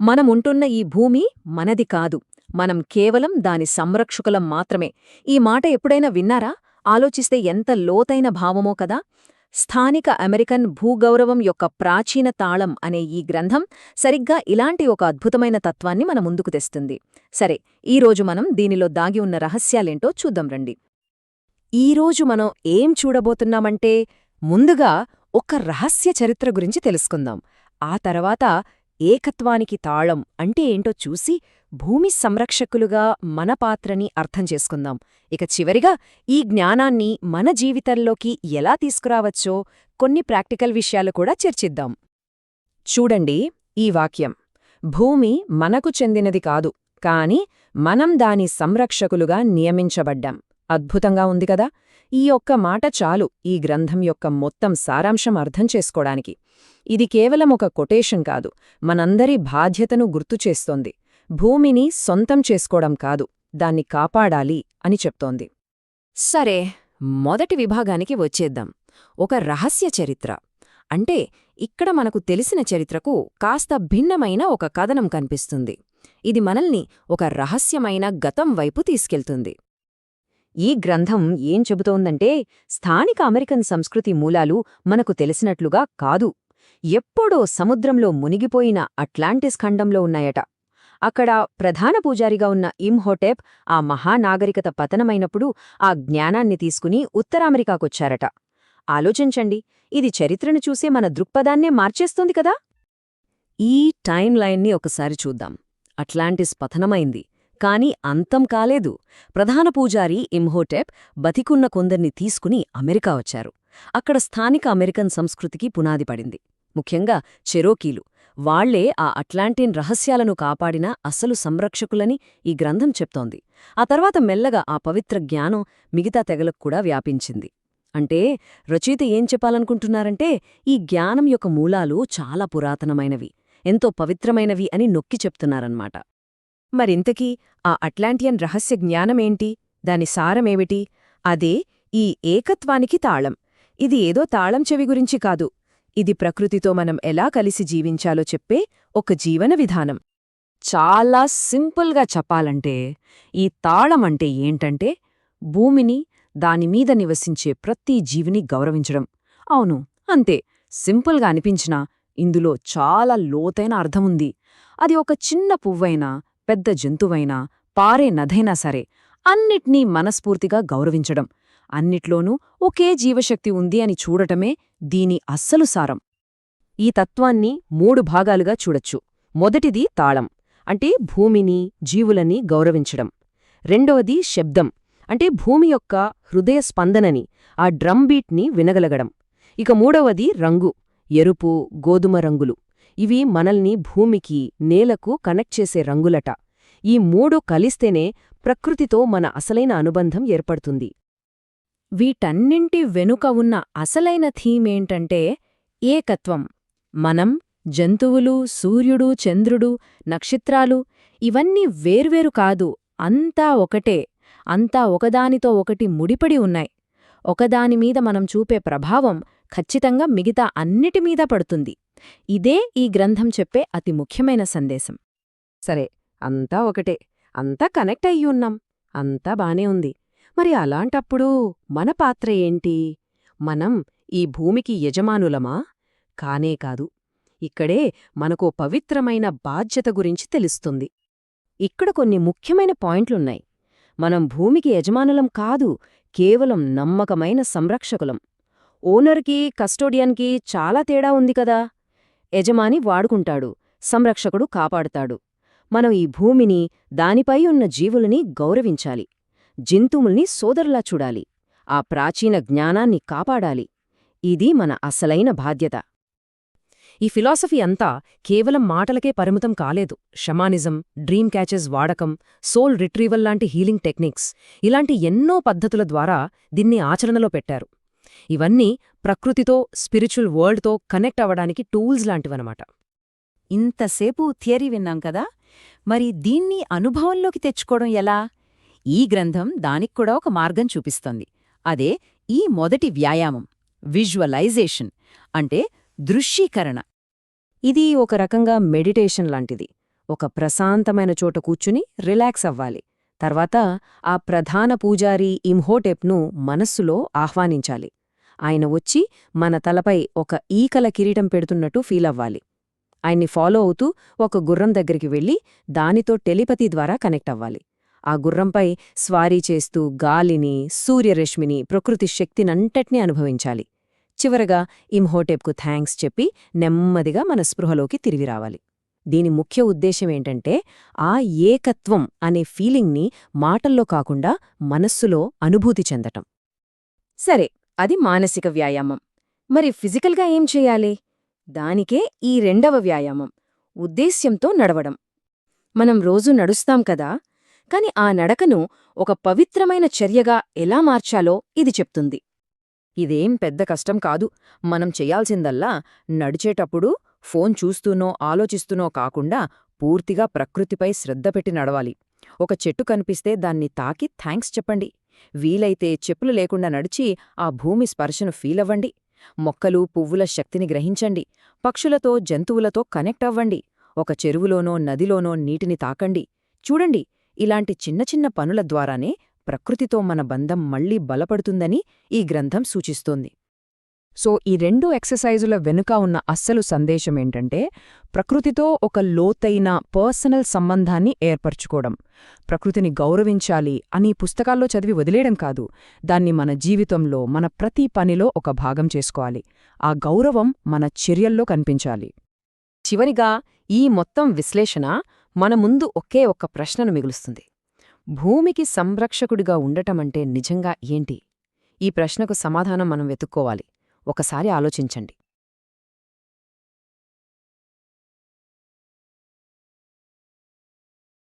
మనముంటున్న ఈ భూమి మనది కాదు. మనం కేవలం దాని సంరక్షకులం మాత్రమే. ఈ మాట ఎప్పుడైనా విన్నారా? ఆలోచిస్తే ఎంత లోతైన భావమో కదా! స్థానిక అమెరికన్ భూగౌరవం యొక్క ప్రాచీన తాళం అనే ఈ గ్రంథం సరిగ్గా ఇలాంటి ఒక అద్భుతమైన తత్వాన్ని మన ముందుకు తెస్తుంది. సరే ఈరోజు మనం దీనిలో దాగి ఉన్న రహస్యాలేంటో చూద్దాం రండి. ఈరోజు మనం ఏం చూడబోతున్నామంటే ముందుగా ఒక రహస్య చరిత్ర గురించి తెలుసుకుందాం. ఆ తర్వాత ఏకత్వానికి తాళం అంటే ఏంటో చూసి భూమి సంరక్షకులుగా మన పాత్రని అర్థం చేసుకుందాం. ఇక చివరిగా ఈ జ్ఞానాన్ని మన జీవితంలోకి ఎలా తీసుకురావచ్చో కొన్ని ప్రాక్టికల్ విషయాలు కూడా చర్చిద్దాం. చూడండి ఈ వాక్యం. భూమి మనకు చెందినది కాదు కాని మనం దాని సంరక్షకులుగా నియమించబడ్డాం. అద్భుతంగా ఉంది కదా? ఈ ఒక్క మాట చాలు ఈ గ్రంథం యొక్క మొత్తం సారాంశం అర్థం చేసుకోడానికి. ఇది కేవలం ఒక కొటేషన్ కాదు మనందరి బాధ్యతను గుర్తుచేస్తోంది భూమిని సొంతం చేసుకోవడం కాదు దాన్ని కాపాడాలి అని చెప్తోంది. సరే మొదటి విభాగానికి వచ్చేద్దాం. ఒక రహస్య చరిత్ర. అంటే ఇక్కడ మనకు తెలిసిన చరిత్రకు కాస్త భిన్నమైన ఒక కథనం కనిపిస్తుంది. ఇది మనల్ని ఒక రహస్యమైన గతం వైపు తీసుకెళ్తుంది. ఈ గ్రంథం ఏం చెబుతోందంటే స్థానిక అమెరికన్ సంస్కృతి మూలాలు మనకు తెలిసినట్లుగా కాదు. ఎప్పుడో సముద్రంలో మునిగిపోయిన అట్లాంటిస్ ఖండంలో ఉన్నాయట. అక్కడ ప్రధాన పూజారిగా ఉన్న ఇమ్హోటెప్ ఆ మహానాగరికత పతనమైనప్పుడు ఆ జ్ఞానాన్ని తీసుకుని ఉత్తరామెరికాకొచ్చారట. ఆలోచించండి ఇది చరిత్రను చూసే మన దృక్పథాన్నే మార్చేస్తుంది కదా? ఈ టైం లైన్ని ఒకసారి చూద్దాం. అట్లాంటిస్ పతనమైంది. కాని అంతం కాలేదు. ప్రధాన పూజారి ఇమ్హోటెప్ బతికున్న కొందర్ని తీసుకుని అమెరికా వచ్చారు. అక్కడ స్థానిక అమెరికన్ సంస్కృతికి పునాది పడింది. ముఖ్యంగా చెరోకీలు. వాళ్ళే ఆ అట్లాంటిన్ రహస్యాలను కాపాడిన అసలు సంరక్షకులని ఈ గ్రంథం చెప్తోంది. ఆ తర్వాత మెల్లగా ఆ పవిత్ర జ్ఞానం మిగతా తెగలకు కూడా వ్యాపించింది. అంటే రచయిత ఏం చెప్పాలనుకుంటున్నారంటే ఈ జ్ఞానం యొక్క మూలాలు చాలా పురాతనమైనవి ఎంతో పవిత్రమైనవి అని నొక్కి చెప్తున్నారన్నమాట. మరింతకీ ఆ అట్లాంటియన్ రహస్య జ్ఞానమేంటి? దాని సారమేమిటి? అదే ఈ ఏకత్వానికి తాళం. ఇది ఏదో తాళం చెవి గురించి కాదు. ఇది ప్రకృతితో మనం ఎలా కలిసి జీవించాలో చెప్పే ఒక జీవన విధానం. చాలా సింపుల్గా చెప్పాలంటే ఈ తాళమంటే ఏంటంటే భూమిని దానిమీద నివసించే ప్రతి జీవిని గౌరవించడం. అవును అంతే. సింపుల్గా అనిపించినా ఇందులో చాలా లోతైన అర్థముంది. అది ఒక చిన్న పువ్వైనా పెద్ద జంతువైనా పారే నదైనా సరే అన్నిట్నీ మనస్ఫూర్తిగా గౌరవించడం. అన్నిట్లోనూ ఒకే జీవశక్తి ఉంది అని చూడటమే దీని అస్సలు సారం. ఈ తత్వాన్ని మూడు భాగాలుగా చూడొచ్చు. మొదటిది తాళం అంటే భూమిని జీవులని గౌరవించడం. రెండవది శబ్దం అంటే భూమి యొక్క హృదయ స్పందనని ఆ డ్రమ్ బీట్ని వినగలగడం. ఇక మూడవది రంగు ఎరుపు గోధుమ రంగులు. ఇవి మనల్ని భూమికి నేలకు కనెక్ట్ చేసే రంగులట. ఈ మూడు కలిస్తేనే ప్రకృతితో మన అసలైన అనుబంధం ఏర్పడుతుంది. వీటన్నింటి వెనుక ఉన్న అసలైన థీమేంటంటే ఏకత్వం. మనం జంతువులు సూర్యుడు చంద్రుడు నక్షత్రాలు ఇవన్నీ వేర్వేరు కాదు అంతా ఒకటే అంతా ఒకదానితో ఒకటి ముడిపడి ఉన్నాయి. ఒకదానిమీద మనం చూపే ప్రభావం ఖచ్చితంగా మిగతా అన్నిటి మీద పడుతుంది. ఇదే ఈ గ్రంథం చెప్పే అతి ముఖ్యమైన సందేశం. సరే అంతా ఒకటే. అంతా కనెక్ట్ అయ్యున్నాం అంతా బానే ఉంది. మరి అలాంటప్పుడు మన పాత్ర ఏంటి? మనం ఈ భూమికి యజమానులమా? కానే కాదు. ఇక్కడే మనకో పవిత్రమైన బాధ్యత గురించి తెలుస్తుంది. ఇక్కడ కొన్ని ముఖ్యమైన పాయింట్లున్నాయి. మనం భూమికి యజమానులం కాదు కేవలం నమ్మకమైన సంరక్షకులం. ఓనర్కి కస్టోడియన్కి చాలా తేడా ఉంది కదా. యజమాని వాడుకుంటాడు సంరక్షకుడు కాపాడుతాడు. మనం ఈ భూమిని దానిపై ఉన్న జీవులని గౌరవించాలి. జంతువుల్ని సోదరులా చూడాలి. ఆ ప్రాచీన జ్ఞానాన్ని కాపాడాలి. ఇది మన అసలైన బాధ్యత. ఈ ఫిలాసఫీ అంతా కేవలం మాటలకే పరిమితం కాలేదు. షమానిజం డ్రీమ్ క్యాచెస్ వాడకం సోల్ రిట్రీవల్ లాంటి హీలింగ్ టెక్నిక్స్ ఇలాంటి ఎన్నో పద్ధతుల ద్వారా దీన్ని ఆచరణలో పెట్టారు. ఇవన్నీ ప్రకృతితో స్పిరిచువల్ వరల్డ్తో కనెక్ట్ అవ్వడానికి టూల్స్ లాంటివన్నమాట. ఇంతసేపు థియరీ విన్నాం కదా మరి దీన్ని అనుభవంలోకి తెచ్చుకోవడం ఎలా? ఈ గ్రంథం దానిక్కూడా ఒక మార్గం చూపిస్తోంది. అదే ఈ మొదటి వ్యాయామం విజువలైజేషన్ అంటే దృశ్యీకరణ. ఇది ఒక రకంగా మెడిటేషన్ లాంటిది. ఒక ప్రశాంతమైన చోట కూర్చుని రిలాక్స్ అవ్వాలి. తర్వాత ఆ ప్రధాన పూజారి ఇంహోటెప్ను మనస్సులో ఆహ్వానించాలి. ఆయన వచ్చి మన తలపై ఒక ఈకల కిరీటం పెడుతున్నట్టు ఫీలవ్వాలి ఆయన్ని ఫాలో అవుతూ ఒక గుర్రం దగ్గరికి వెళ్ళి దానితో టెలిపతి ద్వారా కనెక్ట్ అవ్వాలి. ఆ గుర్రంపై స్వారీ చేస్తూ గాలిని సూర్యరశ్మిని ప్రకృతి శక్తినంతటినీ అనుభవించాలి. చివరగా ఇమ్హోటెప్కు థ్యాంక్స్ చెప్పి నెమ్మదిగా మన స్పృహలోకి తిరిగి రావాలి. దీని ముఖ్య ఉద్దేశమేంటంటే ఆ ఏకత్వం అనే ఫీలింగ్ని మాటల్లో కాకుండా మనస్సులో అనుభూతి చెందటం. సరే అది మానసిక వ్యాయామం. మరి ఫిజికల్గా ఏం చెయ్యాలి దానికే ఈ రెండవ వ్యాయామం ఉద్దేశ్యంతో నడవడం. మనం రోజు నడుస్తాం కదా కాని ఆ నడకను ఒక పవిత్రమైన చర్యగా ఎలా మార్చాలో ఇది చెప్తుంది. ఇదేం పెద్ద కష్టం కాదు. మనం చెయ్యాల్సిందల్లా నడిచేటప్పుడు ఫోన్ చూస్తూనో ఆలోచిస్తూనో కాకుండా పూర్తిగా ప్రకృతిపై శ్రద్ధ పెట్టి నడవాలి. ఒక చెట్టు కనిపిస్తే దాన్ని తాకి థ్యాంక్స్ చెప్పండి. వీలైతే చెప్పులు లేకుండా నడిచి ఆ భూమి స్పర్శను ఫీలవ్వండి. మొక్కలు పువ్వుల శక్తిని గ్రహించండి. పక్షులతో జంతువులతో కనెక్ట్ అవ్వండి. ఒక చెరువులోనో నదిలోనో నీటిని తాకండి. చూడండి ఇలాంటి చిన్న చిన్న పనుల ద్వారానే ప్రకృతితో మన బంధం మళ్ళీ బలపడుతుందని ఈ గ్రంథం సూచిస్తోంది. సో ఈ రెండు ఎక్సర్సైజుల వెనుక ఉన్న అస్సలు సందేశమేంటంటే ప్రకృతితో ఒక లోతైన పర్సనల్ సంబంధాన్ని ఏర్పరచుకోవడం. ప్రకృతిని గౌరవించాలి అని పుస్తకాల్లో చదివి వదిలేయడం కాదు. దాన్ని మన జీవితంలో మన ప్రతి పనిలో ఒక భాగం చేసుకోవాలి. ఆ గౌరవం మన చర్యల్లో కనిపించాలి. చివరిగా ఈ మొత్తం విశ్లేషణ మన ముందు ఒకే ఒక్క ప్రశ్నను మిగులుస్తుంది. భూమికి సంరక్షకుడిగా ఉండటమంటే నిజంగా ఏంటి? ఈ ప్రశ్నకు సమాధానం మనం వెతుక్కోవాలి. ఒకసారి ఆలోచించండి.